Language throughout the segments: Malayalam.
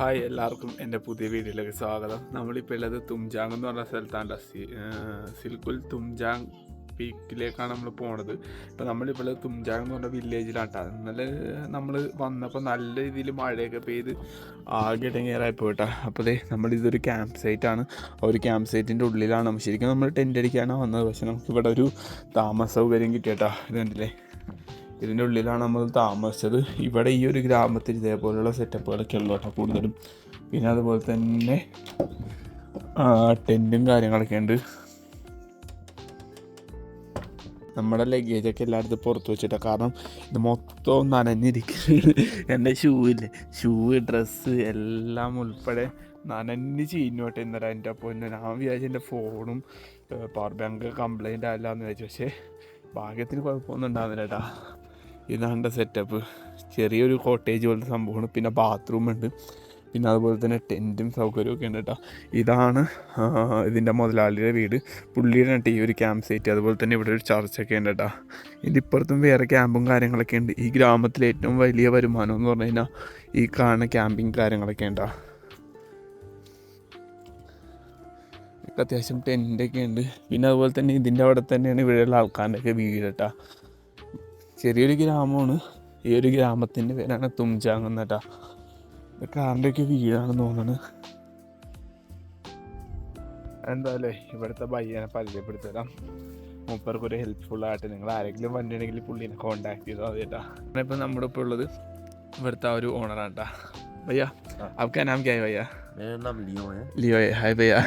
ഹായ് എല്ലാവർക്കും എന്റെ പുതിയ വീഡിയോയിലേക്ക് സ്വാഗതം. നമ്മളിപ്പോൾ ഉള്ളത് തുംജാങ് എന്ന് പറഞ്ഞ സ്ഥലത്താണ്. സിൽക്കുൽ തുംജാങ് പീക്കിലേക്കാണ് നമ്മൾ പോണത്. ഇപ്പോൾ നമ്മളിപ്പോൾ ഉള്ളത് തുംജാങ് എന്ന് പറഞ്ഞ വില്ലേജിലാട്ടോ ഇന്നലെ നമ്മൾ വന്നപ്പോൾ നല്ല രീതിയിൽ മഴയൊക്കെ പെയ്ത് ആകെ ഇടങ്ങേറായി പോയിട്ടാ. അപ്പോൾ ദേ നമ്മളിതൊരു ക്യാമ്പ് സൈറ്റാണ് ഒരു ക്യാമ്പ് സൈറ്റിന്റെ ഉള്ളിലാണ് ശരിക്കും നമ്മൾ ടെന്റ് അടിക്കാനാണ് വന്നത്. പക്ഷേ നമുക്ക് ഇവിടെ ഒരു താമസ സൗകര്യം കിട്ടിയേട്ടാ. ഇത് കണ്ടില്ലേ? ഇതിന്റെ ഉള്ളിലാണ് നമ്മൾ താമസിച്ചത്. ഇവിടെ ഈ ഒരു ഗ്രാമത്തിൽ ഇതേപോലെയുള്ള സെറ്റപ്പുകളൊക്കെ ഉള്ളു കേട്ടോ കൂടുതലും. പിന്നെ അതുപോലെ തന്നെ ടെന്റും കാര്യങ്ങളൊക്കെ ഉണ്ട്. നമ്മുടെ ലഗേജൊക്കെ എല്ലായിടത്തും പുറത്ത് വെച്ചിട്ടാണ് കാരണം ഇത് മൊത്തം നനഞ്ഞിരിക്കുന്നത് എന്റെ ഷൂ ഇല്ലേ? ഷൂ ഡ്രസ്സ് എല്ലാം ഉൾപ്പെടെ നനഞ്ഞ് ചീഞ്ഞോട്ടെ ഇന്നലെ എന്റെ അപ്പോൾ ഞാൻ വിചാരിച്ചു എന്റെ ഫോണും പവർ ബാങ്ക് കംപ്ലൈന്റ് ആയില്ല എന്ന് വിചാരിച്ചു. പക്ഷേ ഭാഗ്യത്തിന് കുഴപ്പമൊന്നും ഉണ്ടാകുന്നില്ല കേട്ടാ. ഇതാണ് സെറ്റപ്പ് ചെറിയൊരു കോട്ടേജ് പോലത്തെ സംഭവമാണ്. പിന്നെ ബാത്റൂം ഉണ്ട്. പിന്നെ അതുപോലെ തന്നെ ടെന്റും സൗകര്യമൊക്കെ ഉണ്ട് കേട്ടോ ഇതാണ് ഇതിന്റെ മുതലാളിയുടെ വീട്. പുള്ളിയുടെ ഈ ഒരു ക്യാമ്പ് സൈറ്റ് അതുപോലെ തന്നെ ഇവിടെ ഒരു ചർച്ചൊക്കെ ഉണ്ട് കേട്ടോ ഇതിന്റെ ഇപ്പുറത്തും വേറെ ക്യാമ്പും കാര്യങ്ങളൊക്കെ ഉണ്ട്. ഈ ഗ്രാമത്തിലെ ഏറ്റവും വലിയ വരുമാനം എന്ന് പറഞ്ഞു കഴിഞ്ഞാൽ ഈ കാണുന്ന ക്യാമ്പിങ് കാര്യങ്ങളൊക്കെ ഉണ്ടോ അത്യാവശ്യം ടെന്റൊക്കെ ഉണ്ട്. പിന്നെ അതുപോലെ തന്നെ ഇതിന്റെ അവിടെ തന്നെയാണ് ഇവിടെയുള്ള ആൾക്കാരുടെയൊക്കെ വീട് കേട്ടോ ചെറിയൊരു ഗ്രാമമാണ് ഈ ഒരു ഗ്രാമത്തിൻ്റെ പേരാണ് തുംജാങ് എന്നട്ടാ ഇതൊക്കെ ആരുടെയൊക്കെ വീടാണെന്ന് തോന്നുന്നത് എന്തായാലേ ഇവിടുത്തെ പയ്യനെ പരിചയപ്പെടുത്തരാം മൂപ്പർക്ക് ഒരു ഹെൽപ്ഫുൾ ആയിട്ട് നിങ്ങൾ ആരെങ്കിലും വണ്ടി ഉണ്ടെങ്കിൽ പുള്ളീനെ കോണ്ടാക്ട് ചെയ്താൽ മതി കേട്ടാ ഇപ്പം നമ്മുടെ ഇപ്പോൾ ഉള്ളത് ഇവിടുത്തെ ആ ഒരു ഓണറാണ് കേട്ടാ भैया आपका नाम क्या है भैया मेरा नाम लियो है लियो है हाय भैया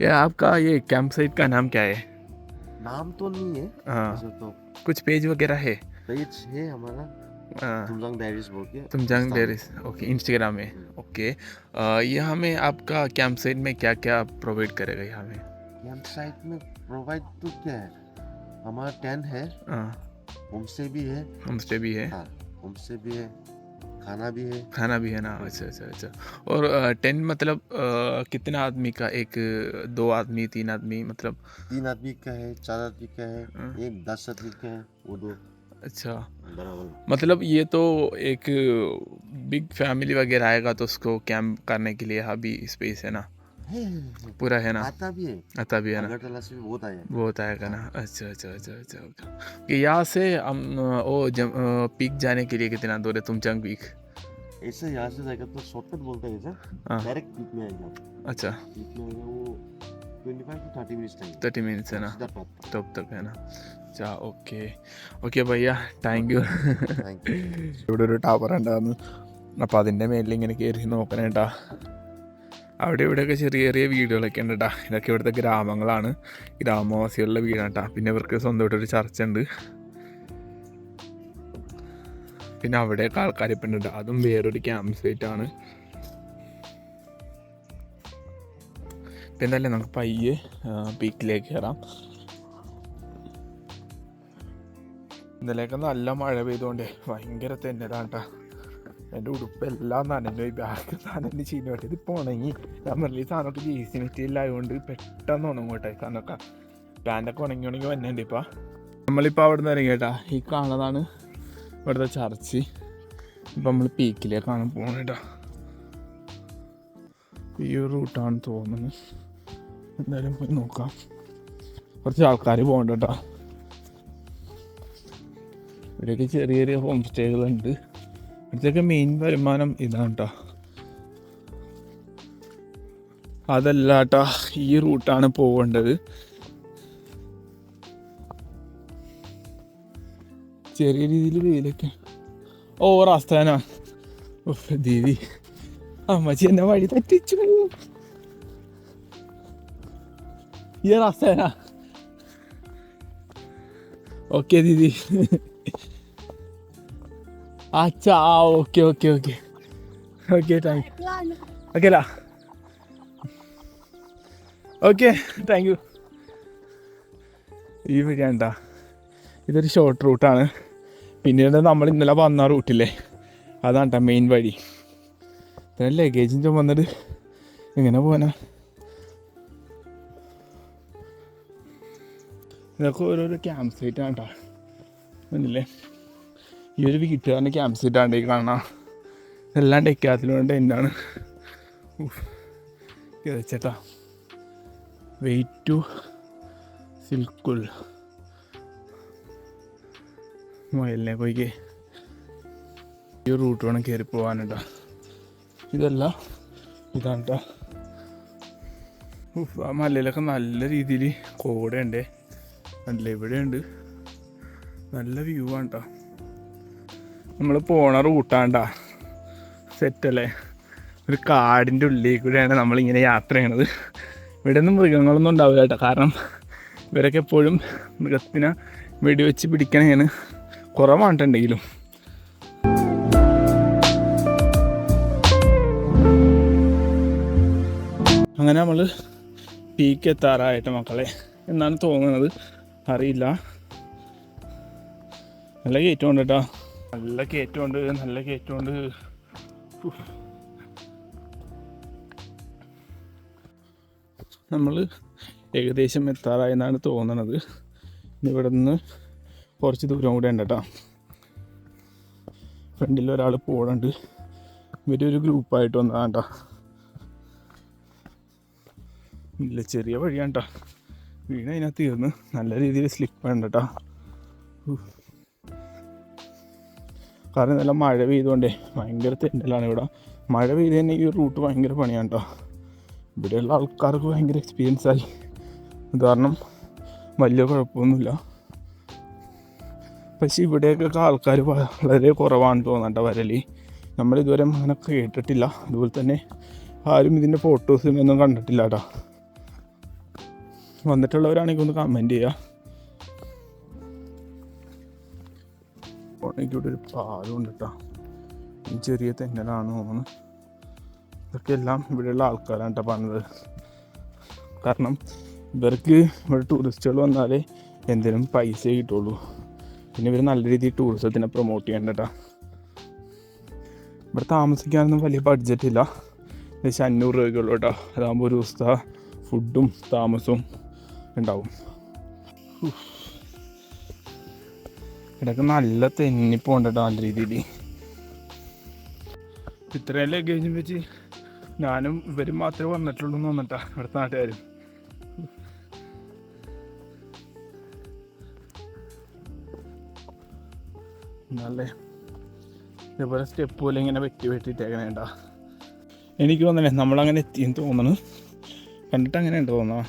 ये आपका ये कैंप साइट का नाम क्या है नाम तो नहीं है हाँ वैसे तो कुछ पेज वगैरह है? पेज है हमारा। हाँ। तुमजंग डायरीज बोल के। तुमजांग डेरिस ओके इंस्टाग्राम में ओके। ये हमें आपका कैंप साइट में क्या क्या प्रोवाइड करेगा यहाँ में? कैंप साइट में प्रोवाइड तो क्या है? हमारा टेंट है। हाँ। होम स्टे भी है। होम स्टे भी है। हाँ होम स्टे भी है। खाना भी है। खाना भी है ना? अच्छा अच्छा अच्छा। और टेंट मतलब आ, कितना आदमी का एक दो आदमी तीन आदमी मतलब? तीन आदमी का है चार आदमी का है आ? एक दस आदमी का है वो दो। अच्छा। बराबर। मतलब ये तो एक बिग फैमिली वगैरह आएगा तो उसको कैंप करने के लिए यहाँ भी स्पेस है ना? है पूरा है ना आता भी है आता भी है ना अगरतला से भी बहुत आया वो आएगा ना अच्छा अच्छा अच्छा अच्छा ओके कि यहाँ से हम अ, वो जम पीक जाने के लिए कितना दूर है तुमचंग पीक ऐसे यहाँ से जाएगा तो शॉर्टकट बोलते हैं हाँ। सर डायरेक्ट पीक में आएगा अच्छा पीक में आएगा वो twenty five to thirty minutes time thirty minutes है ना सीधा टॉप तब तक है ना अच्छा okay okay ഭയ്യ thank you thank you ഇവിടെ ഒരു ടവർ ഉണ്ടായിരുന്നു അപ്പോൾ അതിൻ്റെ മേലിൽ ഇങ്ങനെ കയറി നോക്കണേട്ടാ അവിടെ ഇവിടെയൊക്കെ ചെറിയ ചെറിയ വീടുകളൊക്കെ ഉണ്ട് കേട്ടോ ഇതൊക്കെ ഇവിടുത്തെ ഗ്രാമങ്ങളാണ്. ഗ്രാമവാസികളുടെ വീടാണ് കേട്ടോ പിന്നെ ഇവർക്ക് സ്വന്തമായിട്ടൊരു ചർച്ച ഉണ്ട് പിന്നെ അവിടെയൊക്കെ ആൾക്കാർ ഇപ്പം ഉണ്ട്. അതും വേറൊരു ക്യാമ്പ് സൈറ്റ് ആണ്. എന്തായാലും നമുക്ക് പയ്യെ പീക്കിലേക്ക് കയറാം. ഇന്നലെയൊക്കെ നല്ല മഴ പെയ്തുകൊണ്ടേ ഭയങ്കര തെന്നലാണ് കേട്ടോ എന്റെ ഉടുപ്പെല്ലാം നനഞ്ഞു പോയി. ബാഗ് നനഞ്ഞ് ചീഞ്ഞോട്ടെ ഇതിപ്പോൾ ഉണങ്ങി. ഞാൻ പറഞ്ഞ ഈ സാധനമൊക്കെ ജി സി മെറ്റീരിയൽ ആയതുകൊണ്ട് പെട്ടെന്ന് ഉണങ്ങോട്ടെ സാധനമൊക്കെ. പാന്റൊക്കെ ഉണങ്ങി ഉണങ്ങി വന്നിട്ടുണ്ട് ഇപ്പോൾ നമ്മളിപ്പോൾ അവിടെ നിന്ന് ഇറങ്ങി കേട്ടാ. ഈ കാണുന്നതാണ് ഇവിടുത്തെ ചർച്ച്. ഇപ്പം നമ്മൾ പീക്കിലേക്കാണ് പോകണേട്ടാ ഈ ഒരു റൂട്ടാണ് തോന്നുന്നത്. എന്തായാലും പോയി നോക്കാം. കുറച്ച് ആൾക്കാർ പോകണ്ട കേട്ടോ. ഇവിടെയൊക്കെ ചെറിയ ചെറിയ ഹോം സ്റ്റേകളുണ്ട് ഇവിടുത്തെയൊക്കെ മെയിൻ വരുമാനം ഇതാണ് കേട്ടോ അതല്ല കേട്ടോ ഈ റൂട്ടാണ് പോകേണ്ടത് ചെറിയ രീതിയിൽ വെയിലൊക്കെ. ഓ റാസ്താനാ. ദീദി അമ്മച്ചി എന്നെ വഴി തെറ്റിച്ചു. ഈ റാസ്താനാ. ഓക്കെ ദീദി അച്ഛാ okay okay okay. Okay thank okay അല്ല ഓക്കെ താങ്ക് യു. ഈ വഴിയാണ്ടാ ഇതൊരു ഷോർട്ട് റൂട്ടാണ് പിന്നീട് നമ്മൾ ഇന്നലെ വന്ന റൂട്ടില്ലേ അതാണ് മെയിൻ വഴി. ഇത്ര ലഗേജും ചുമന്നിട്ട് ഇങ്ങനെ പോകാനാ ഇതൊക്കെ ഓരോരോ ക്യാമ്പ് സൈറ്റാണ് കേട്ടോ മനസ്സിലേ ഈ ഒരു വീട്ടുകാരന്റെ ക്യാമ്പ് സീറ്റാണ്ട് ഈ കാണാം എല്ലാം ഡെക്കാത്തിലുണ്ട് എന്നാണ് ചേട്ടാ. വെയിറ്റ് ടു സിൽക്കുൽ മുയലിനെ പോയിക്കേ ഈ റൂട്ട് വേണം കയറി പോകാനുണ്ടോ ഇതല്ല ഇതാണ് കേട്ടോ ആ മലയിലൊക്കെ നല്ല രീതിയിൽ കോടയുണ്ട്. നല്ല ഇവിടെയുണ്ട്. നല്ല വ്യൂ ആണ് കേട്ടോ നമ്മൾ പോണ റൂട്ടാണ്ടാ. സെറ്റല്ലേ? ഒരു കാടിന്റെ ഉള്ളിൽ കൂടെയാണ് നമ്മളിങ്ങനെ യാത്ര ചെയ്യണത്. ഇവിടെ ഒന്നും മൃഗങ്ങളൊന്നും ഉണ്ടാവില്ല കേട്ടോ കാരണം ഇവരൊക്കെ എപ്പോഴും മൃഗത്തിനെ വെടിവെച്ച് പിടിക്കണേണ് കുറവാണ്ടുണ്ടെങ്കിലും. അങ്ങനെ നമ്മൾ പീക്ക് എത്താറായിട്ട് മക്കളെ. എന്നാണ് തോന്നുന്നത്. അറിയില്ല. നല്ല കയറ്റമുണ്ട് കേട്ടോ നല്ല കയറ്റമുണ്ട് നല്ല കയറ്റമുണ്ട്. നമ്മൾ ഏകദേശം എത്താറായെന്നാണ് തോന്നണത്. ഇവിടെ നിന്ന് കുറച്ച് ദൂരം കൂടെ ഉണ്ട് കേട്ടോ. ഫ്രണ്ടിൽ ഒരാൾ പോകണുണ്ട് ഇവരൊരു ഗ്രൂപ്പായിട്ട് വന്നതാണ് കേട്ടോ. ഇല്ല ചെറിയ വഴിയാണ് കേട്ടോ. വീണ് അതിനകത്ത് തീർന്ന്. നല്ല രീതിയിൽ സ്ലിപ്പ് ആണ് കേട്ടോ. കാരണം നല്ല മഴ പെയ്തുകൊണ്ടേ ഭയങ്കര തെന്നലാണ് ഇവിടെ. മഴ പെയ്ത് തന്നെ ഈ റൂട്ട് ഭയങ്കര പണിയാണ് കേട്ടോ ഇവിടെയുള്ള ആൾക്കാർക്ക് ഭയങ്കര എക്സ്പീരിയൻസ് ആയി. കാരണം വലിയ കുഴപ്പമൊന്നുമില്ല. പക്ഷെ ഇവിടെയൊക്കെ ആൾക്കാർ വളരെ കുറവാണ് തോന്നണ്ട നമ്മൾ ഇതുവരെ അങ്ങനെ കേട്ടിട്ടില്ല. അതുപോലെ തന്നെ ആരും ഇതിന്റെ ഫോട്ടോസും ഒന്നും കണ്ടിട്ടില്ല കേട്ടോ വന്നിട്ടുള്ളവരാണെങ്കിൽ ഒന്ന് കമന്റ് ചെയ്യുക ഇവിടെ ഒരു പാലമുണ്ട് കേട്ടോ ഈ ചെറിയ തെന്നലാണ് തോന്നുന്നു. ഇതൊക്കെ എല്ലാം ഇവിടെയുള്ള ആൾക്കാരാണ് കേട്ടോ പറഞ്ഞത്. കാരണം ഇവർക്ക് ഇവിടെ ടൂറിസ്റ്റുകൾ വന്നാലേ എന്തെങ്കിലും പൈസ കിട്ടുള്ളൂ. പിന്നെ ഇവർ നല്ല രീതിയിൽ ടൂറിസത്തിനെ പ്രൊമോട്ട് ചെയ്യണ്ട കേട്ടോ ഇവിടെ താമസിക്കാനൊന്നും വലിയ ബഡ്ജറ്റ് ഇല്ല. ഏകദേശം അഞ്ഞൂറ് രൂപയ്ക്കുള്ളൂ കേട്ടോ അതാകുമ്പോൾ ഒരു ദിവസത്തെ ഫുഡും താമസവും ഉണ്ടാവും. ഉഫ്. ഇവിടെയൊക്കെ നല്ല തെന്നിപ്പോണ്ട് കേട്ടോ നല്ല രീതിയിൽ ഇത്രയും ലഗേജും വെച്ച്? ഞാനും ഇവരും മാത്രമേ വന്നിട്ടുള്ളൂ എന്ന് വന്നിട്ടാ ഇവിടുത്തെ നാട്ടുകാരും. എന്നാലേ? ഇതേപോലെ സ്റ്റെപ്പ് പോലെ ഇങ്ങനെ വെട്ടി വെട്ടിയിട്ടേക്കണേ കേട്ടാ എനിക്ക് തോന്നണേ നമ്മളങ്ങനെ എത്തിയെന്ന് തോന്നണ്. കണ്ടിട്ട് അങ്ങനെ ഉണ്ട് തോന്നാ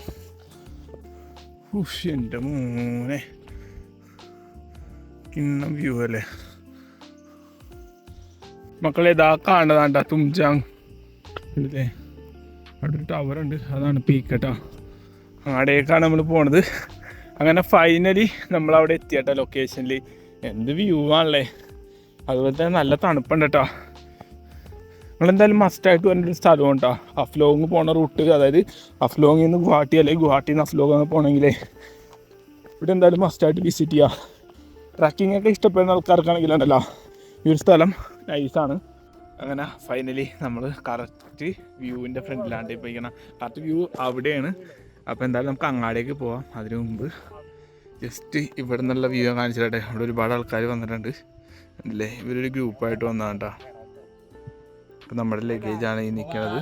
ഉഷ് എന്റെ മോനെ. കിണ്ണം വ്യൂ അല്ലേ? മക്കളെ ഇതാ കാണതാണ്ടാ തുംജാങ്. അവിടെ ഒരു ടവർ ഉണ്ട്. അതാണ് പീക്ക് കേട്ടോ അവിടേക്കാണ് നമ്മൾ പോണത്. അങ്ങനെ ഫൈനലി നമ്മൾ അവിടെ എത്തിയട്ടോ ലൊക്കേഷനിൽ എന്ത് വ്യൂ ആണല്ലേ? അതുപോലെ തന്നെ നല്ല തണുപ്പുണ്ട് കേട്ടോ നിങ്ങളെന്തായാലും മസ്റ്റായിട്ട് പറഞ്ഞൊരു സ്ഥലം കേട്ടോ അഫ്ലോങ് പോണ റൂട്ട് അതായത് അഫ്ലോങ്ങിൽ നിന്ന് ഗുവാഹട്ടി അല്ലെങ്കിൽ ഗുവാഹട്ടിയിൽ നിന്ന് അഫ്ലോങ് പോകണമെങ്കിലേ ഇവിടെ എന്തായാലും മസ്റ്റായിട്ട് വിസിറ്റ് ചെയ്യുക ട്രക്കിംഗ് ഒക്കെ ഇഷ്ടപ്പെടുന്ന ആൾക്കാർക്കാണെങ്കിലുണ്ടല്ലോ ഈ ഒരു സ്ഥലം നൈസാണ് അങ്ങനെ ഫൈനലി നമ്മൾ കറക്റ്റ് വ്യൂവിന്റെ ഫ്രണ്ടിലാണ്ട് ഇപ്പോൾ ഇങ്ങനെ കറക്റ്റ് വ്യൂ അവിടെയാണ്. അപ്പോൾ എന്തായാലും നമുക്ക് അങ്ങാടേക്ക് പോവാം. അതിനു മുമ്പ് ജസ്റ്റ് ഇവിടെ നിന്നുള്ള വ്യൂ കാണിച്ചിട്ടെ അവിടെ ഒരുപാട് ആൾക്കാർ വന്നിട്ടുണ്ട്. അല്ലേ ഇവരൊരു ഗ്രൂപ്പായിട്ട് വന്നതാണ് കേട്ടോ അപ്പം നമ്മുടെ ലഗേജാണ് ഈ നിൽക്കുന്നത്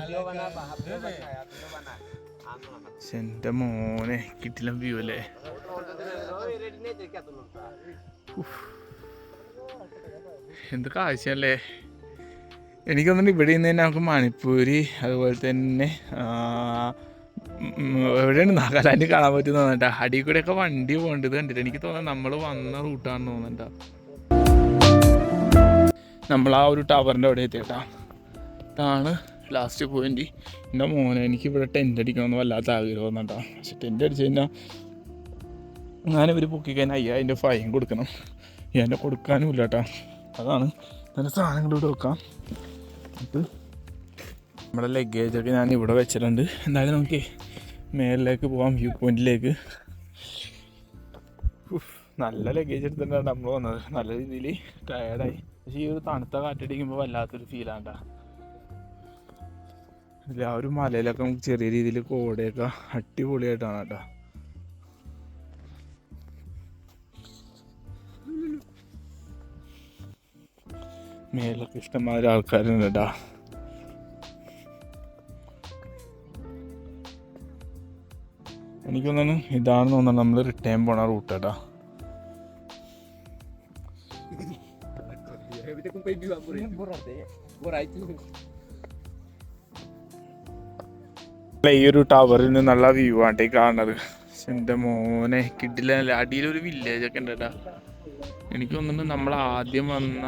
പക്ഷെ എന്റെ മോനെ കിട്ടില്ല വ്യൂ അല്ലേ. എന്ത് കാഴ്ചയല്ലേ? എനിക്ക് തോന്നുന്നു ഇവിടെ നിന്ന് തന്നെ നമുക്ക് മണിപ്പൂരി അതുപോലെ തന്നെ എവിടെയാണ് നാഗാലാൻഡ് കാണാൻ പറ്റുന്ന തോന്നണ്ട അടി കൂടെയൊക്കെ വണ്ടി പോകേണ്ടത് കണ്ടിട്ട് എനിക്ക് തോന്നുന്നത് നമ്മൾ വന്ന റൂട്ടാണെന്ന് തോന്നണ്ട നമ്മൾ ആ ഒരു ടവറിന്റെ അവിടെ എത്തിയട്ടാ. ഇതാണ് ലാസ്റ്റ് പോയിന്റ് എന്റെ മോനെ എനിക്ക് ഇവിടെ ടെന്റ് അടിക്കണമെന്ന് വല്ലാത്ത ആഗ്രഹം വന്നിട്ടാ. പക്ഷെ ടെന്റ് അടിച്ചു കഴിഞ്ഞാൽ ഞാനിവർ പൊക്കി കഴിഞ്ഞാൽ അയ്യായിരം രൂപ ഫൈൻ കൊടുക്കണം. എന്നെ കൊടുക്കാനും ഇല്ല കേട്ടോ അതാണ് നല്ല സാധനങ്ങൾ ഇവിടെ വെക്കാം. എന്നിട്ട് നമ്മുടെ ലഗേജൊക്കെ ഞാൻ ഇവിടെ വെച്ചിട്ടുണ്ട്. എന്തായാലും നമുക്ക് മേളിലേക്ക് പോവാം വ്യൂ പോയിന്റിലേക്ക് നല്ല ലഗേജ് എടുത്തിട്ടാണ് നമ്മൾ വന്നത്. നല്ല രീതിയിൽ ടയർഡായി പക്ഷേ ഈ ഒരു തണുത്ത കാറ്റടിക്കുമ്പോൾ വല്ലാത്തൊരു ഫീലാണ്ടാ ഇല്ല ആ ഒരു മലയിലൊക്കെ നമുക്ക് ചെറിയ രീതിയിൽ കോടയൊക്കെ അടിപൊളിയായിട്ടാണ് കേട്ടോ. മേലൊക്കെ ഇഷ്ടംമാതിരി ആൾക്കാരുണ്ട് കേട്ടാ എനിക്ക് തോന്നുന്നു ഇതാണെന്ന് തോന്നുന്നു നമ്മൾ റിട്ടേൺ പോണ റൂട്ട് കേട്ടാ ഈ ഒരു ടവറിൽ നിന്ന് നല്ല വ്യൂ ആണ്ടേ കാണുന്നത് എന്റെ മോനെ കിട്ടില്ല. അടിയിലൊരു വില്ലേജ് ഒക്കെ ഉണ്ട് കേട്ടാ എനിക്ക് തോന്നുന്നു നമ്മൾ ആദ്യം വന്ന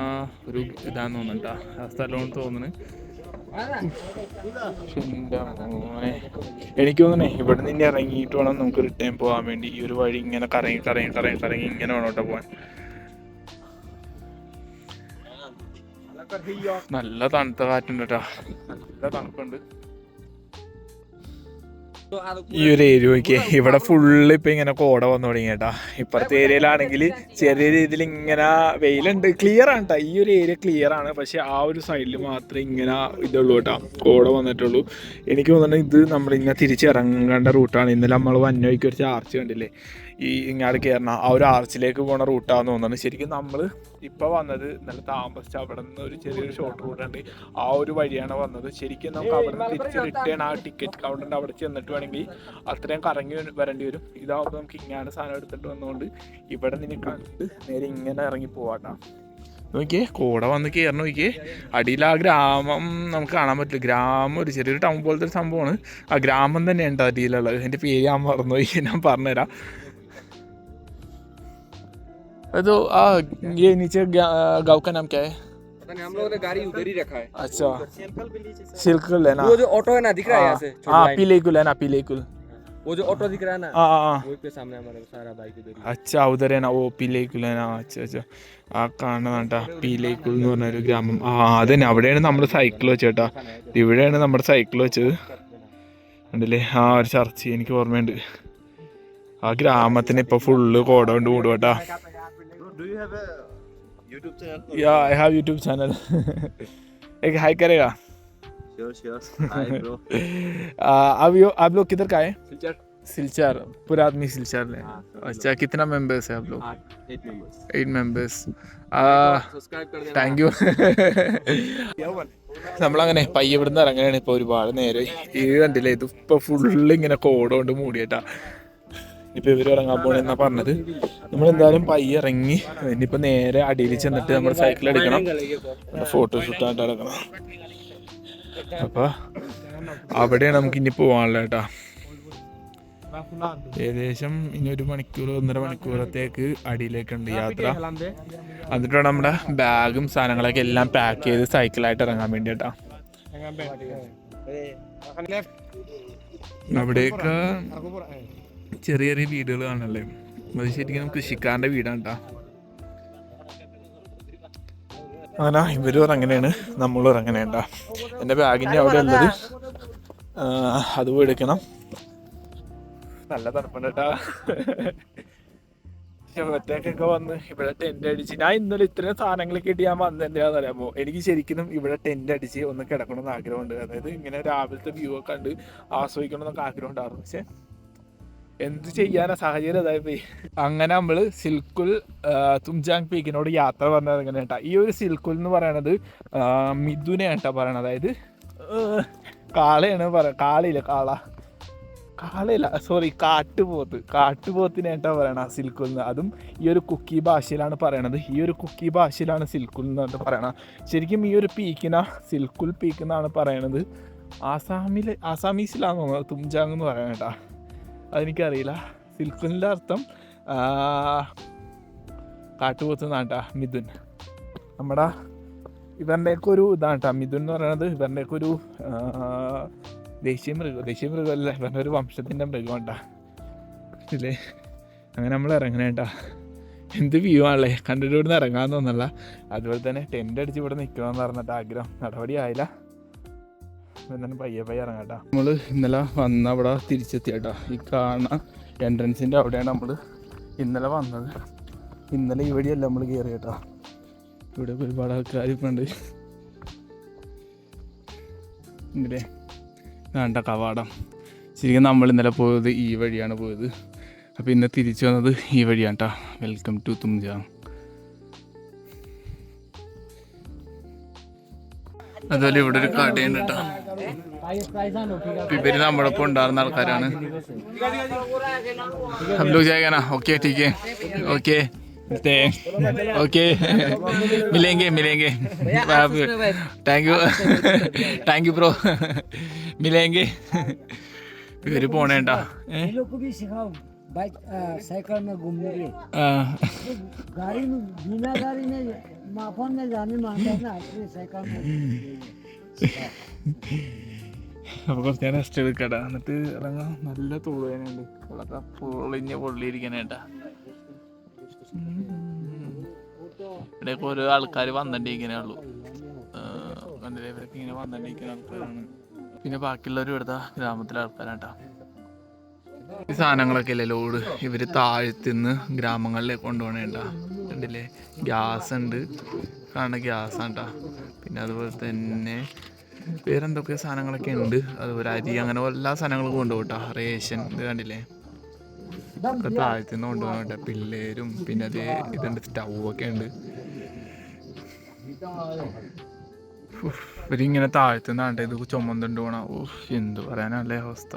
ഒരു ഇതാന്ന് തോന്നുന്നുട്ടാ. ആ സ്ഥലമാണ് തോന്നുന്നു എനിക്ക് തോന്നണേ ഇവിടെ നിന്ന് ഇറങ്ങിയിട്ട് വേണം നമുക്ക് റിട്ടേൺ പോകാൻ വേണ്ടി. ഈ ഒരു വഴി ഇങ്ങനെ കറങ്ങി കറങ്ങി കറങ്ങി കറങ്ങി ഇങ്ങനെ വേണം കേട്ടോ പോകാൻ നല്ല തണുത്ത കാറ്റുണ്ട് കേട്ടോ നല്ല തണുപ്പുണ്ട്. ഈ ഒരു ഇവിടെ ഫുള്ള് ഇപ്പൊ ഇങ്ങനെ കോട വന്നു തുടങ്ങി കേട്ടാ ഇപ്പുറത്തെ ഏരിയയിലാണെങ്കിൽ ചെറിയ രീതിയിൽ ഇങ്ങനെ വെയിലുണ്ട്. ക്ലിയർ ആണ് കേട്ടോ ഈ ഒരു ഏരിയ ക്ലിയർ ആണ്. പക്ഷെ ആ ഒരു സൈഡിൽ മാത്രമേ ഇങ്ങനെ ഇതുള്ളൂ കേട്ടോ. കോട വന്നിട്ടുള്ളൂ. എനിക്ക് തോന്നുന്നത് ഇത് നമ്മൾ ഇങ്ങനെ തിരിച്ചിറങ്ങേണ്ട റൂട്ടാണ് ഇന്നലെ നമ്മൾ വന്നവയ്ക്ക് ഒരു ആർച്ച് കണ്ടില്ലേ? ഈ ഇങ്ങാട് കയറണ ആ ഒരു ആർച്ചിലേക്ക് പോണ റൂട്ടാന്ന് തോന്നുന്നത് ശരിക്കും നമ്മൾ ഇപ്പോൾ വന്നത് നല്ല താമസിച്ച് അവിടെ നിന്ന് ഒരു ചെറിയൊരു ഷോർട്ട് റൂട്ട് ഉണ്ട് ആ ഒരു വഴിയാണ് വന്നത്. ശരിക്കും നമുക്ക് അവിടെ നിന്ന് തിരിച്ച് റിട്ടേൺ ആ ടിക്കറ്റ് കൗണ്ടറിന്റെ അവിടെ ചെന്നിട്ട് വേണമെങ്കിൽ അത്രയും കറങ്ങി വരേണ്ടി വരും. ഇതാവുമ്പോൾ നമുക്ക് ഇങ്ങനെ സാധനം എടുത്തിട്ട് വന്നുകൊണ്ട് ഇവിടെ നിന്ന് കണ്ട് നേരെ ഇങ്ങനെ ഇറങ്ങി പോവാട്ടാ. നോക്കിയേ കൂടെ വന്ന് കയറണം നോക്കിയേ. അടിയിൽ ആ ഗ്രാമം നമുക്ക് കാണാൻ പറ്റില്ല. ഗ്രാമം ഒരു ചെറിയൊരു ടൗൺ പോലത്തെ ഒരു സംഭവമാണ്. ആ ഗ്രാമം തന്നെയുണ്ട് അടിയിലുള്ളത്. എന്റെ പേര് ഞാൻ മറന്നുപോയി. ഞാൻ പറഞ്ഞുതരാം. तो आ, ये नीचे गा- गांव का नाम क्या है पता नहीं हम लोगों ने गाड़ी उधर ही रखा है अच्छा सिल्कल है ना वो जो ऑटो है ना दिख रहा है यहाँ से छोटी हाँ लाइन। पीले कुल है ना पीले कुल वो जो ऑटो दिख रहा है ना हाँ हाँ हाँ वही पे सामने हमारे सारा बाइक उधर ही है। അച്ഛാ ഉദര ഓ പീലേക്കുലന അച്ഛാ അച്ഛാ ആ കാണുന്നതാണ്ടാ പീലേക്കുൽ എന്ന് പറഞ്ഞ ഒരു ഗ്രാമം ആ അതന്നെ അവിടെയാണ് നമ്മൾ സൈക്കിൾ വെച്ചേട്ടാ ഇവിടെയാണ് നമ്മുടെ സൈക്കിൾ വെച്ചത് കണ്ടില്ലേ ആ ഒരു ചർച്ച എനിക്ക് ഓർമ്മയുണ്ട് ആ ഗ്രാമത്തിന് ഇപ്പൊ ഫുള്ള് കോട കൊണ്ട് കൂടുവട്ടാ Do you have a YouTube channel? Yeah I have YouTube channel एक हाय करेगा Sure, sure. Hi, bro. आ, अब यो आप लोग किधर का है सिलचर सिलचर पूरा आदमी सिलचर है हाँ, अच्छा कितना मेंबर्स है आप लोग आठ eight members eight members subscribe कर देना താങ്ക് യു നമ്മളങ്ങനെ പയ്യെ ഇവിടുന്ന് ഇറങ്ങാനാണ് ഇപ്പൊ ഒരുപാട് നേരം ഇത് കണ്ടില്ലേ ഇത് ഇപ്പൊ ഫുള്ള് ഇങ്ങനെ കോട കൊണ്ട് മൂടിയിട്ടാ ഇപ്പൊ ഇവർ ഇറങ്ങാൻ പോണെന്നാ പറഞ്ഞത്. നമ്മൾ എന്തായാലും പയ്യെ ഇറങ്ങി ഇനിയിപ്പോൾ നേരെ അടിയിൽ ചെന്നിട്ട് നമ്മൾ സൈക്കിൾ എടുക്കണം. ഫോട്ടോ ഷൂട്ടായിട്ട് ഇറങ്ങണം. അപ്പൊ അവിടെയാണ് നമുക്ക് ഇനി പോവാനുള്ള കേട്ടാ. ഏകദേശം ഇനി ഒരു മണിക്കൂർ ഒന്നര മണിക്കൂറത്തേക്ക് അടിയിലേക്കുണ്ട് യാത്ര. എന്നിട്ടാണ് നമ്മുടെ ബാഗും സാധനങ്ങളൊക്കെ എല്ലാം പാക്ക് ചെയ്ത് സൈക്കിളായിട്ട് ഇറങ്ങാൻ വേണ്ടി കേട്ടോ. അവിടെയൊക്കെ ചെറിയ ചെറിയ വീടുകൾ കാണല്ലേ? അത് ശരിക്കും കൃഷിക്കാരന്റെ വീടാണ് കേട്ടോ അങ്ങനെ ഇവരും അങ്ങനെയാണ് നമ്മളും ഇറങ്ങണേണ്ട എന്റെ ബാഗിന്റെ അവിടെ ഉള്ളത് അത് എടുക്കണം നല്ല തണുപ്പുണ്ട് കേട്ടാ ഒറ്റക്കൊക്കെ വന്ന് ഇവിടെ ടെന്റ് അടിച്ച് ഞാൻ ഇന്നലെ ഇത്രയും സാധനങ്ങളൊക്കെ ഇട്ട് ഞാൻ വന്നത് എന്താണെന്ന് അറിയാമോ? എനിക്ക് ശരിക്കും ഇവിടെ ടെന്റ് അടിച്ച് ഒന്ന് കിടക്കണമെന്ന് ആഗ്രഹമുണ്ട്. അതായത് ഇങ്ങനെ രാവിലത്തെ വ്യൂ ഒക്കെ കണ്ട് ആസ്വദിക്കണം എന്നൊക്കെ ആഗ്രഹം ഉണ്ടായിരുന്നു പക്ഷെ എന്ത് ചെയ്യാനാ സാഹചര്യം അതായത് അങ്ങനെ നമ്മൾ സിൽക്കുൽ തുംജാങ് പീക്കിനോട് യാത്ര പറഞ്ഞത് എങ്ങനെ കേട്ടാ ഈ ഒരു സിൽക്കുൽ എന്ന് പറയണത് മിഥുനെ മിഥുനെയാണ് കേട്ടാ പറയണത്. അതായത് കാളയാണ് പറ കാളയില്ല കാള. കാളയില്ല സോറി കാട്ടുപോത്ത്. കാട്ടുപോത്തിനെ കാട്ടുപോത്തിനായിട്ടാ പറയണ സിൽക്കുൽ എന്ന്. അതും ഈ ഒരു കുക്കി ഭാഷയിലാണ് പറയണത്. ഈ ഒരു കുക്കി ഭാഷയിലാണ് സിൽക്കുൽ എന്ന് പറയണ. ശരിക്കും ഈ ഒരു പീക്കിന സിൽക്കുൽ പീക്ക് എന്നാണ് പറയണത്. ആസാമിലെ ആസാമീസിലാണെന്ന് തോന്നുന്നത് തുംജാങ് എന്ന് പറയണ കേട്ടാ അതെനിക്കറിയില്ല. സിൽക്കുലിന്റെ അർത്ഥം ആ, കാട്ടുപോത്ത് നാട്ടാ മിഥുൻ. നമ്മുടെ ഇവരുടെയൊക്കെ ഒരു ഇതാണ് കേട്ടോ മിഥുൻ എന്ന് പറയുന്നത് ഇവരുടെയൊക്കെ ഒരു ദേശീയ മൃഗം ദേശീയ മൃഗമല്ല ഇവരുടെ ഒരു വംശത്തിന്റെ മൃഗമുണ്ടാ. ഇല്ലേ? അങ്ങനെ നമ്മൾ ഇറങ്ങണേട്ടാ എന്ത് വ്യൂ ആണല്ലേ? കണ്ടിട്ട് ഇവിടുന്ന് ഇറങ്ങാമെന്നൊന്നല്ല അതുപോലെ തന്നെ ടെന്റ് അടിച്ച് ഇവിടെ നിൽക്കണമെന്ന് പറഞ്ഞിട്ട് ആഗ്രഹം നടപടി ആയില്ല എന്നാലും പയ്യെ പയ്യെ ഇറങ്ങാട്ടാ. നമ്മൾ ഇന്നലെ വന്ന അവിടെ തിരിച്ചെത്തിയാട്ടാ. ഈ കാണുന്ന എൻട്രൻസിന്റെ അവിടെയാണ് നമ്മൾ ഇന്നലെ വന്നത്. ഇന്നലെ ഇവിടെയല്ല നമ്മൾ കയറി കേട്ടാ ഇവിടെ ഒരുപാട് ആൾക്കാർ ഇപ്പം ഉണ്ട്. ഇങ്ങനെ വേണ്ട കവാടം. ശരിക്കും നമ്മൾ ഇന്നലെ പോയത് ഈ വഴിയാണ് പോയത്. അപ്പോൾ ഇന്ന് തിരിച്ചു വന്നത് ഈ വഴിയാണ് കേട്ടോ വെൽക്കം ടു തുംജാങ് അതുപോലെ ഇവിടെ ഒരു കടയുണ്ട് കേട്ടോ ഇവര് നമ്മളൊപ്പം ഉണ്ടായിരുന്ന ആൾക്കാരാണ് हम लोग जाएगा ना ओके ठीक है ओके मिलते हैं ओके मिलेंगे मिलेंगे thank you thank you bro मिलेंगे ഇവര് പോണേട്ടാ ഏ ये लोग को भी सिखाओ बाइक अ, साइकिल में घूमने के लिए ആ गाड़ी में बिना गाड़ी में माफन में जाने मानता है ना इसलिए साइकिल में അപ്പൊ കുറച്ച് നേരം റെസ്റ്റ് എടുക്കട്ടാ എന്നിട്ട് ഇറങ്ങാം നല്ല തൂളുവേനുണ്ട് ഇവിടൊക്കെ പൊളിഞ്ഞ് പൊള്ളിയിരിക്കാനേട്ടാ ഇവിടെയൊക്കെ ഓരോ ആൾക്കാർ വന്നിട്ടിരിക്കണേ ഉള്ളൂ കണ്ടില്ലേ ഇവരൊക്കെ ഇങ്ങനെ വന്നിട്ടിരിക്കുന്ന ആൾക്കാരാണ് പിന്നെ ബാക്കിയുള്ളവർ ഇവിടുത്തെ ഗ്രാമത്തിലെ ആൾക്കാരാട്ടാ ഈ സാധനങ്ങളൊക്കെ അല്ലേ ലോഡ്? ഇവർ താഴ്ത്തിന്ന് ഗ്രാമങ്ങളിലേക്ക് കൊണ്ടുപോകണേണ്ട കണ്ടില്ലേ? ഗ്യാസ് ഉണ്ട് കാണുന്ന ഗ്യാസ് ആണ്ടാ പിന്നെ അതുപോലെ തന്നെ വേറെന്തൊക്കെ സാധനങ്ങളൊക്കെ ഉണ്ട്? അതുപോലെ അരി അങ്ങനെ എല്ലാ സാധനങ്ങളും കൊണ്ടുപോകട്ടാ റേഷൻ ഇത് കണ്ടില്ലേ? ഒക്കെ താഴ്ത്തിന്ന് കൊണ്ടുപോകട്ടെ പിള്ളേരും പിന്നെ അത് ഇതുണ്ട് സ്റ്റൗവൊക്കെ ഉണ്ട്. ഇവരിങ്ങനെ താഴ്ത്തുന്നാണ്ട് ഇത് ചുമന്നുകൊണ്ട് പോണ ഓഹ് എന്തു പറയാനല്ലേ അവസ്ഥ.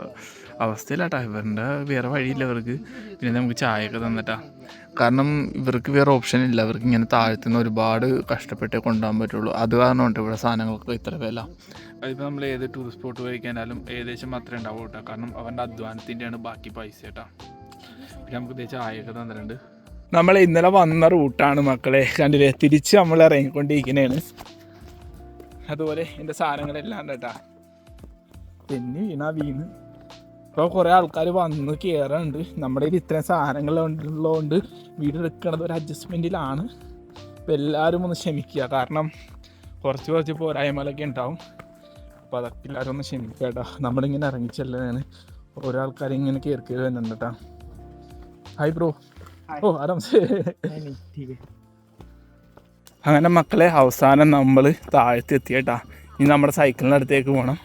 അവസ്ഥയിലാട്ടാ. ഇവരുടെ വേറെ വഴിയില്ല ഇവർക്ക്. പിന്നെ നമുക്ക് ചായയൊക്കെ തന്നിട്ടാ. കാരണം ഇവർക്ക് വേറെ ഓപ്ഷൻ ഇല്ല. ഇവർക്ക് ഇങ്ങനെ താഴ്ത്തുന്ന ഒരുപാട് കഷ്ടപ്പെട്ടേ കൊണ്ടുപോകാൻ പറ്റുള്ളൂ. അത് കാരണമുണ്ട് ഇവിടെ സാധനങ്ങൾക്ക് ഇത്ര വില. അതിപ്പോൾ നമ്മൾ ഏത് ടൂറിസ്റ്റ് സ്പോട്ട് കഴിക്കാനാലും ഏകദേശം മാത്രമേ ഉണ്ടാവും കേട്ടോ കാരണം അവന്റെ അധ്വാനത്തിന്റെയാണ് ബാക്കി പൈസ കേട്ടോ. പിന്നെ നമുക്ക് ഇതേ ചായയൊക്കെ തന്നിട്ടുണ്ട്. നമ്മൾ ഇന്നലെ വന്ന റൂട്ടാണ് മക്കളെ. കണ്ടില്ലേ? തിരിച്ച് നമ്മൾ ഇറങ്ങിക്കൊണ്ടിരിക്കുന്നതാണ് അതുപോലെ എന്റെ സാധനങ്ങളെല്ലാം കേട്ടാ പിന്നെ വീണാ വീണ്. അപ്പോൾ കുറേ ആൾക്കാർ വന്ന് കയറുന്നുണ്ട് നമ്മുടെ കയ്യിൽ ഇത്രയും സാധനങ്ങൾ ഉള്ളതുകൊണ്ട് വീട് എടുക്കുന്നത് ഒരു അഡ്ജസ്റ്റ്മെന്റിലാണ് അപ്പോൾ എല്ലാവരും ഒന്ന് ക്ഷമിക്കുക. കാരണം കുറച്ച് കുറച്ച് പോരായ്മകളൊക്കെ ഉണ്ടാവും. അപ്പോൾ അതൊക്കെ എല്ലാവരും ഒന്ന് ക്ഷമിക്കുക കേട്ടോ. നമ്മളിങ്ങനെ ഇറങ്ങിച്ചെല്ലാണ്. ഓരോ ആൾക്കാർ ഇങ്ങനെ കയറി കയറി വരുന്നുണ്ട് കേട്ടോ. ഹായ് ബ്രോ ഓ ആരാം അങ്ങനെ മക്കളെ അവസാനം നമ്മൾ താഴത്തെത്തി കേട്ടാ. ഇനി നമ്മുടെ സൈക്കിളിനടുത്തേക്ക് പോകണം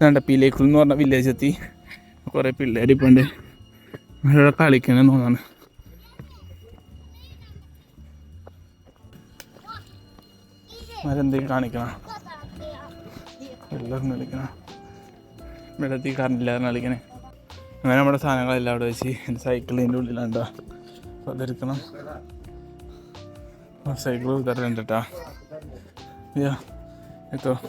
ഇതാണ്ട പീലേക്കുൾ എന്ന് പറഞ്ഞ വില്ലേജ് എത്തി. കുറേ പിള്ളേർ ഇപ്പം ഉണ്ട് കളിക്കണമെന്ന് തോന്നാണ്. അവരെന്തെങ്കിലും കാണിക്കണം? എല്ലാവരും കളിക്കണം? വെള്ളത്തിൽ കറണ്ടില്ലാതെ കളിക്കണേ. അങ്ങനെ നമ്മുടെ സാധനങ്ങളെല്ലാം അവിടെ വെച്ച് എന്റെ സൈക്കിളിന്റെ ഉള്ളിലാണ്ടോ അപ്പോൾ അതെടുക്കണം. സൈക്കിൾ യാ എത്തോ.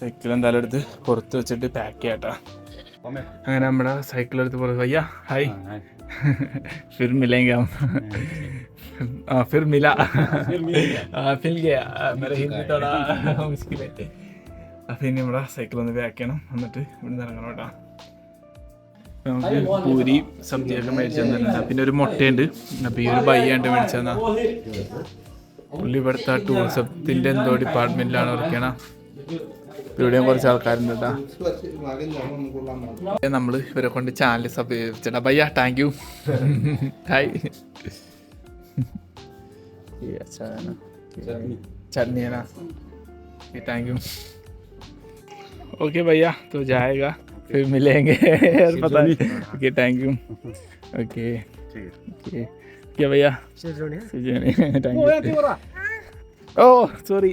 സൈക്കിൾ എന്തായാലും എടുത്ത് പുറത്ത് വെച്ചിട്ട് പാക്ക് ചെയ്യട്ടാ. അങ്ങനെ നമ്മുടെ സൈക്കിൾ എടുത്ത് പുറത്ത് അയ്യാ ഹായ് ഫിർ മിലേങ്ക ആ ഫിർ മില ഫിൽ ഇനി നമ്മുടെ സൈക്കിൾ ഒന്ന് പാക്ക് ചെയ്യണം. എന്നിട്ട് ഇവിടുന്ന് ഇറങ്ങണം കേട്ടോ. നമുക്ക് പൂരി സബ്ജിയൊക്കെ മേടിച്ചു തന്നിട്ടുണ്ട്. പിന്നെ ഒരു മുട്ടയുണ്ട്. അപ്പം ഈ ഒരു ബൈ മേടിച്ചു തന്നാ. പുള്ളി ഇവിടുത്തെ ടൂറിസത്തിന്റെ എന്തോ ഡിപ്പാർട്ട്മെന്റിലാണ് വർക്ക് ചെയ്യണം. ഇവിടെയും കുറച്ച് ആൾക്കാരുണ്ട് കേട്ടാ നമ്മൾ ഇവരെ കൊണ്ട് ചാനൽ സബ് ചേട്ടാ ബയ്യ താങ്ക് യു ഹായ് चटनी है ना थैंक यू ओके भैया तो जाएगा फिर मिलेंगे पता नहीं okay thank you okay okay क्या भैया थैंक यू ഓ സോറി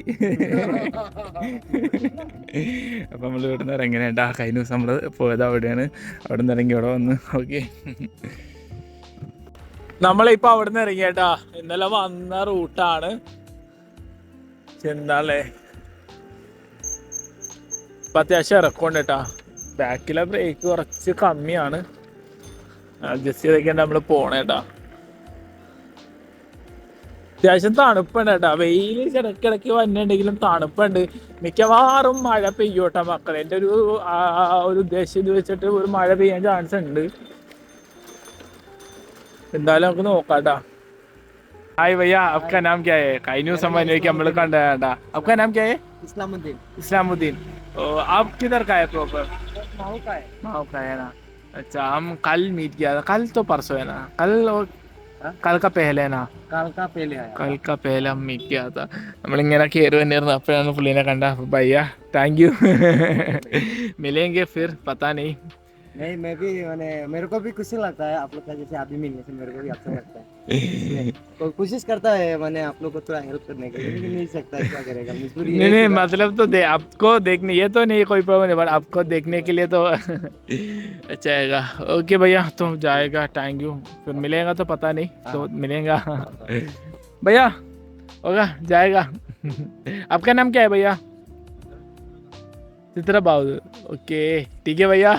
അപ്പം നമ്മൾ ഇവിടെ നിന്ന് ആ കഴിഞ്ഞ ദിവസം നമ്മൾ പോയത് അവിടെയാണ്. അവിടെ നിന്ന് ഇറങ്ങി ഇവിടെ വന്ന്. ഓക്കെ നമ്മളിപ്പോൾ അവിടെ നിന്ന് ഇറങ്ങി കേട്ടാ ഇന്നലെ വന്ന റൂട്ടാണ്. എന്താല്ലേ ഇപ്പം അത്യാവശ്യം ഇറക്കമുണ്ട് കേട്ടാ ബാക്കിലെ ബ്രേക്ക് കുറച്ച് കമ്മിയാണ്. അഡ്ജസ്റ്റ് ചെയ്തൊക്കെയാണ് നമ്മൾ പോണേട്ടാ അത്യാവശ്യം തണുപ്പുണ്ട് കേട്ടോ വെയിൽ ഇടയ്ക്കിടയ്ക്ക് വന്നിട്ടുണ്ടെങ്കിലും തണുപ്പുണ്ട് മിക്കവാറും മഴ പെയ്യോട്ടാ മക്കളെ എൻ്റെ ഒരു ആ, ഒരു ഉദ്ദേശം ഇത് വെച്ചിട്ട് ഒരു മഴ പെയ്യാൻ ചാൻസ് ഉണ്ട് എന്തായാലും നമുക്ക് നോക്കാട്ടാ ഹായ് भैया आपका नाम क्या है काइनू समझ कि हम लोग का डाटा आपका नाम क्या है इस्लामुद्दीन इस्लामुद्दीन तो आप किधर का है प्रॉपर माहू का है माओ का है ना अच्छा हम कल मीट किया था कल तो परसों है ना कल और കൽക്ക പേഹലേനാ? കാൽക്കാ പേലെ ആയ? കൽക്ക പേല അമ്മിക്കാത്ത. നമ്മളിങ്ങനെ കയറി തന്നെയായിരുന്നു അപ്പോഴാണ് പുള്ളീനെ കണ്ട. ഭയ്യ താങ്ക് യു മിലേങ്കെ ഫിർ പത്താ നെയ് नहीं मैं भी मैंने मेरे को भी खुशी लगता है आप लोग का जैसे अभी मिलने से मेरे को भी अच्छा लगता है। तो कोशिश करता है मैंने आप लोग को थोड़ा हेल्प करने के लिए नहीं सकता क्या करेगा मजबूरी नहीं नहीं मतलब तो दे आपको देखने ये तो नहीं कोई प्रॉब्लम नहीं बट आपको देखने के लिए तो अच्छा आएगा। ओके भैया तो जाएगा थैंक यू फिर मिलेगा तो पता नहीं तो मिलेगा। भैया होगा जाएगा। आपका नाम क्या है भैया? चित्रा बाबू ओके ठीक है भैया।